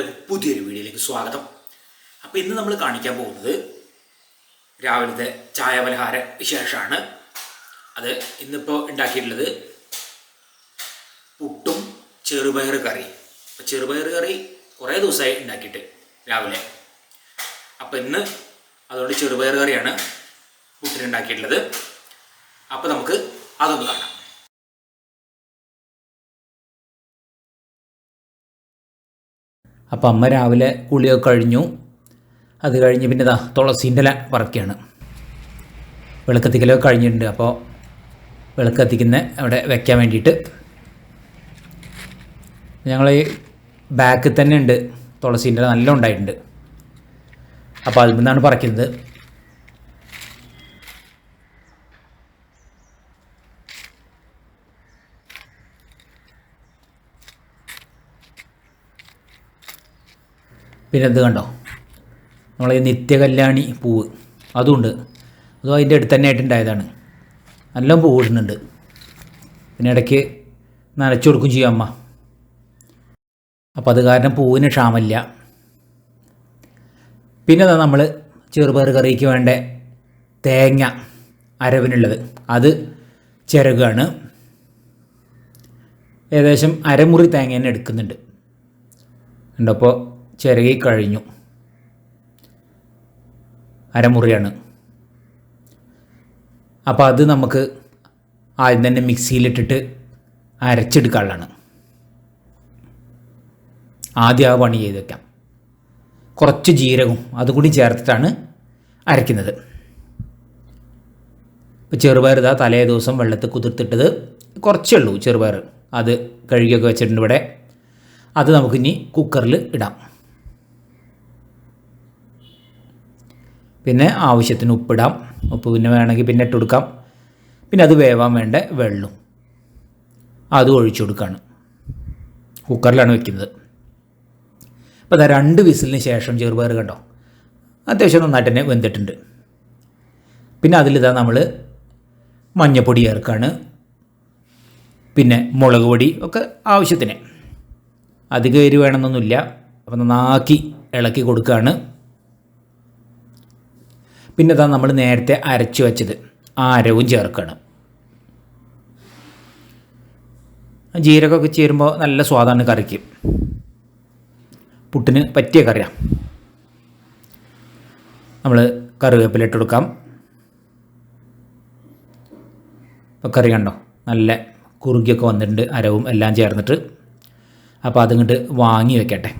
പുതിയൊരു വീഡിയോയിലേക്ക് സ്വാഗതം. അപ്പോൾ ഇന്ന് നമ്മൾ കാണിക്കാൻ പോകുന്നത് രാവിലത്തെ ചായ പലഹാര വിശേഷമാണ് അത് ഇന്നിപ്പോൾ ഉണ്ടാക്കിയിട്ടുള്ളത് പുട്ടും ചെറുപയർ കറി. അപ്പോൾ ചെറുപയർ കറി കുറേ ദിവസമായി ഉണ്ടാക്കിയിട്ട് രാവിലെ. അപ്പോൾ ഇന്ന് അതുകൊണ്ട് ചെറുപയർ കറിയാണ് പുട്ടിന് ഉണ്ടാക്കിയിട്ടുള്ളത്. അപ്പോൾ നമുക്ക് അതൊന്ന് കാണാം. അപ്പം അമ്മ രാവിലെ കുളിയൊക്കെ കഴിഞ്ഞു. അത് കഴിഞ്ഞ് പിന്നെ ഇതാ തുളസീന്റെ ഇല പറക്കുകയാണ് വിളക്കത്തിക്കലൊക്കെ കഴിഞ്ഞിട്ടുണ്ട്. അപ്പോൾ വിളക്കത്തിക്കുന്ന അവിടെ വെക്കാൻ വേണ്ടിയിട്ട്. ഞങ്ങൾ ഈ ബാക്കിൽ തന്നെ ഉണ്ട്. തുളസീന്റെ നല്ല ഉണ്ടായിട്ടുണ്ട്. അപ്പോൾ അതിൽ നിന്നാണ് പറിക്കുന്നത്. പിന്നെ ഇത് കണ്ടോ? നമ്മളെ നിത്യകല്യാണി പൂവ്. അതുമുണ്ട് അതും അതിന്റെ അടുത്ത് തന്നെ ആയിട്ടുണ്ടായതാണ് നല്ല പൂവ് ഇടുന്നുണ്ട് പിന്നെ ഇടയ്ക്ക് നനച്ചു കൊടുക്കും ചെയ്യും അമ്മ. അപ്പോൾ അത് കാരണം പൂവിന് ക്ഷാമമില്ല. പിന്നെ അതാ നമ്മൾ ചെറുപയർ കറിക്ക് വേണ്ട തേങ്ങ അരവിനുള്ളത്. അത് ചിരകാണ്. ഏകദേശം അരമുറി തേങ്ങ തന്നെ എടുക്കുന്നുണ്ട്. ഉണ്ടപ്പോൾ ചിരകി കഴിഞ്ഞു അരമുറിയാണ്. അപ്പോൾ അത് നമുക്ക് ആദ്യം തന്നെ മിക്സിയിലിട്ടിട്ട് അരച്ചെടുക്കാനുള്ളതാണ്. ആദ്യം ആ പണി ചെയ്ത് വെക്കാം. കുറച്ച് ജീരകവും അതുകൂടി ചേർത്തിട്ടാണ് അരയ്ക്കുന്നത്. ഇപ്പോൾ ചെറുപയർ തലേ ദിവസം വെള്ളത്തിൽ കുതിർത്തിട്ടത് കുറച്ചേ ഉള്ളൂ ചെറുപയർ. അത് കഴുകിയൊക്കെ വെച്ചിട്ടുണ്ട് ഇവിടെ. അത് നമുക്കിനി കുക്കറിൽ ഇടാം. പിന്നെ ആവശ്യത്തിന് ഉപ്പിടാം. ഉപ്പ് പിന്നെ വേണമെങ്കിൽ പിന്നെ ഇട്ടുകൊടുക്കാം പിന്നെ അത് വേവാൻ വേണ്ട വെള്ളം. അതും ഒഴിച്ചു കൊടുക്കുകയാണ് കുക്കറിലാണ് വെക്കുന്നത്. അപ്പോൾ അതാ രണ്ട് വിസിലിന് ശേഷം ചെറുപയർ കണ്ടോ? അത്യാവശ്യം നന്നായിട്ട് തന്നെ വെന്തിട്ടുണ്ട്. പിന്നെ അതിലിതാ നമ്മൾ മഞ്ഞപ്പൊടി ചേർക്കാണ്. പിന്നെ മുളക് പൊടി ഒക്കെ ആവശ്യത്തിന്. അധികം എരി വേണമെന്നൊന്നുമില്ല. അപ്പം നന്നാക്കി ഇളക്കി കൊടുക്കുകയാണ് പിന്നെ ഇതാ നമ്മൾ നേരത്തെ അരച്ചു വെച്ചത് ആരവും ചേർക്കണം. ജീരകമൊക്കെ ചേരുമ്പോൾ നല്ല സ്വാദാണ് കറിക്ക്. പുട്ടിന് പറ്റിയ കറിയാണ് നമ്മൾ കറിവേപ്പില ഇട്ട് കൊടുക്കാം. ഇപ്പോൾ കറി കണ്ടോ? നല്ല കുറുകിയൊക്കെ വന്നിട്ടുണ്ട് അരവും എല്ലാം ചേർന്നിട്ട്. അപ്പോൾ അതിങ്ങോട്ട് വാങ്ങി വെക്കട്ടെ.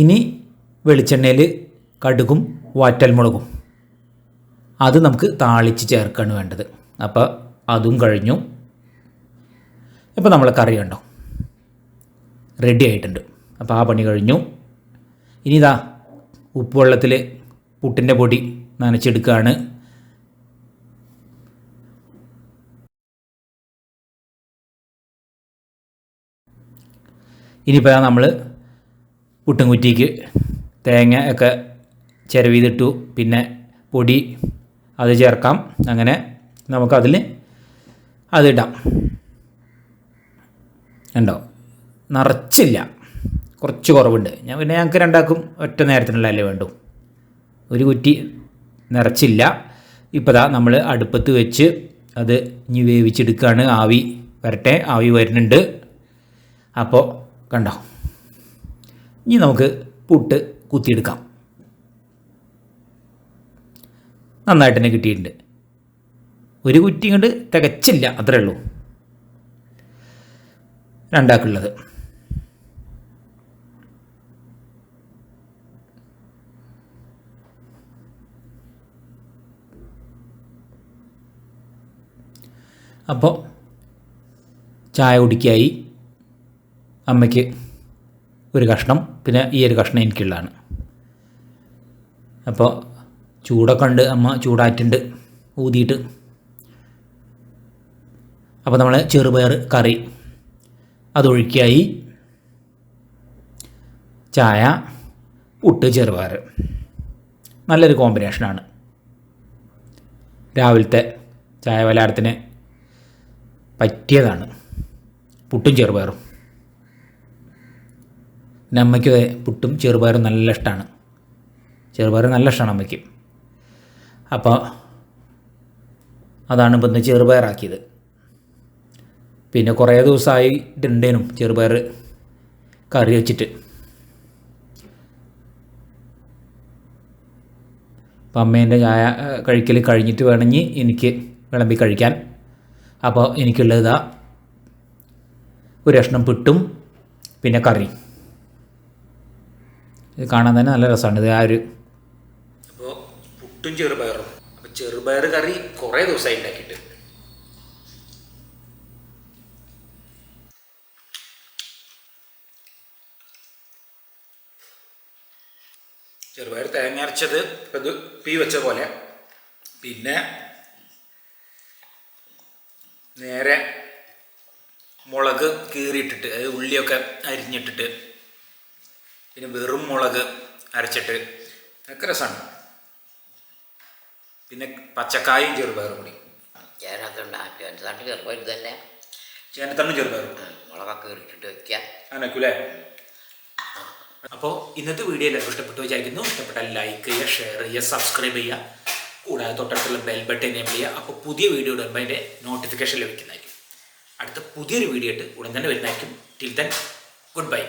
ഇനി വെളിച്ചെണ്ണയിൽ കടുകും വാറ്റൽമുളകും. അത് നമുക്ക് താളിച്ച് ചേർക്കാണ് വേണ്ടത്. അപ്പോൾ അതും കഴിഞ്ഞു. ഇപ്പോൾ നമ്മൾ കറി കണ്ടോ? റെഡി ആയിട്ടുണ്ട്. അപ്പോൾ ആ പണി കഴിഞ്ഞു. ഇനി ഇതാ ഉപ്പുവെള്ളത്തിൽ പുട്ടിന്റെ പൊടി നനച്ചെടുക്കുകയാണ് ഇനിയിപ്പോൾ നമ്മൾ പുട്ടുംകുറ്റിക്ക് തേങ്ങ ഒക്കെ ചിരവിതിട്ടു. പിന്നെ പൊടി അത് ചേർക്കാം. അങ്ങനെ നമുക്കതിൽ അതിടാം ഉണ്ടോ നിറച്ചില്ല. കുറച്ച് കുറവുണ്ട്. ഞാൻ പിന്നെ ഞങ്ങൾക്ക് രണ്ടാക്കും ഒറ്റ നേരത്തിനുള്ളതല്ലേ വേണ്ടു. ഒരു കുറ്റി നിറച്ചില്ല. ഇപ്പോൾ നമ്മൾ അടുപ്പത്ത് വെച്ച് അത് ഇനി വേവിച്ചെടുക്കുകയാണ് ആവി വരട്ടെ. ആവി വരുന്നുണ്ട്. അപ്പോൾ കണ്ടോ? ഇനി നമുക്ക് പുട്ട് കുത്തിയെടുക്കാം. നന്നായിട്ട് തന്നെ കിട്ടിയിട്ടുണ്ട്. ഒരു കുറ്റി കൊണ്ട് തികച്ചില്ല അത്രേ ഉള്ളൂ. രണ്ടാക്കുള്ളത്. അപ്പോൾ ചായ കുടിക്കായി അമ്മയ്ക്ക് ഒരു കഷ്ണം പിന്നെ ഈ ഒരു കഷ്ണം എനിക്കുള്ളതാണ്. അപ്പോൾ ചൂടൊക്കെ ഉണ്ട് അമ്മ ചൂടായിട്ടുണ്ട് ഊതിയിട്ട്. അപ്പോൾ നമ്മൾ ചെറുപയർ കറി അതൊഴുക്കിയായി ചായ പുട്ട് ചെറുപയർ. നല്ലൊരു കോമ്പിനേഷനാണ്. രാവിലത്തെ ചായ പലഹാരത്തിന് പറ്റിയതാണ്. പുട്ടും ചെറുപയറും. പിന്നെ അമ്മയ്ക്ക് പുട്ടും ചെറുപയറും നല്ല ഇഷ്ടമാണ് ചെറുപയർ നല്ല ഇഷ്ടമാണ് അമ്മയ്ക്ക്. അപ്പോൾ അതാണ് ഇപ്പം ചെറുപയറാക്കിയത്. പിന്നെ കുറേ ദിവസമായിട്ടുണ്ടേനും ചെറുപയർ കറി വെച്ചിട്ട്. അപ്പം അമ്മേന്റെ ചായ കഴിക്കൽ കഴിഞ്ഞിട്ട് വേണമെങ്കിൽ എനിക്ക് വിളമ്പി കഴിക്കാൻ. അപ്പോൾ എനിക്കുള്ളത് ഒരു കഷ്ണം പിട്ടും പിന്നെ കറി. ഇത് കാണാൻ തന്നെ നല്ല രസമാണ്. ഇത് ആ ഒരു അപ്പോൾ പുട്ടും ചെറുപയറും. അപ്പോൾ ചെറുപയർ കറി കുറേ ദിവസമായി ഉണ്ടാക്കിയിട്ട്. ചെറുപയർ തേങ്ങ അരച്ചത് ഇപ്പം ഇത് പീ വെച്ച പോലെ. പിന്നെ നേരെ മുളക് കീറിയിട്ടിട്ട് അതായത് ഉള്ളിയൊക്കെ അരിഞ്ഞിട്ടിട്ട് പിന്നെ വെറും മുളക് അരച്ചിട്ട് ഒക്കെ രസമാണ്. പിന്നെ പച്ചക്കായും ചെറുപയറും കൂടി. ചേനത്തുണ്ടാക്കി എന്നിട്ട് ചെറുപ്പം തന്നെ ചേനത്തണ്ണും ചെറുപയറും. മുളകൊക്കെ ഇട്ടിട്ട് വെക്കുക അങ്ങനെയൊക്കെ അപ്പോൾ ഇന്നത്തെ വീഡിയോ എല്ലാവർക്കും ഇഷ്ടപ്പെട്ടു വിചാരിക്കുന്നു. ഇഷ്ടപ്പെട്ടാൽ ലൈക്ക് ചെയ്യുക ഷെയർ ചെയ്യുക സബ്സ്ക്രൈബ് ചെയ്യുക. കൂടാതെ തൊട്ടടുത്തുള്ള ബെൽ ബട്ടൺ എനേബിൾ ചെയ്യുക. അപ്പോൾ പുതിയ വീഡിയോ ഇടുമ്പോൾ അതിന്റെ നോട്ടിഫിക്കേഷൻ ലഭിക്കുന്നതായിരിക്കും. അടുത്ത പുതിയൊരു വീഡിയോ ഇട്ട് ഉടൻ തന്നെ വരുന്നതായിരിക്കും. Till then good bye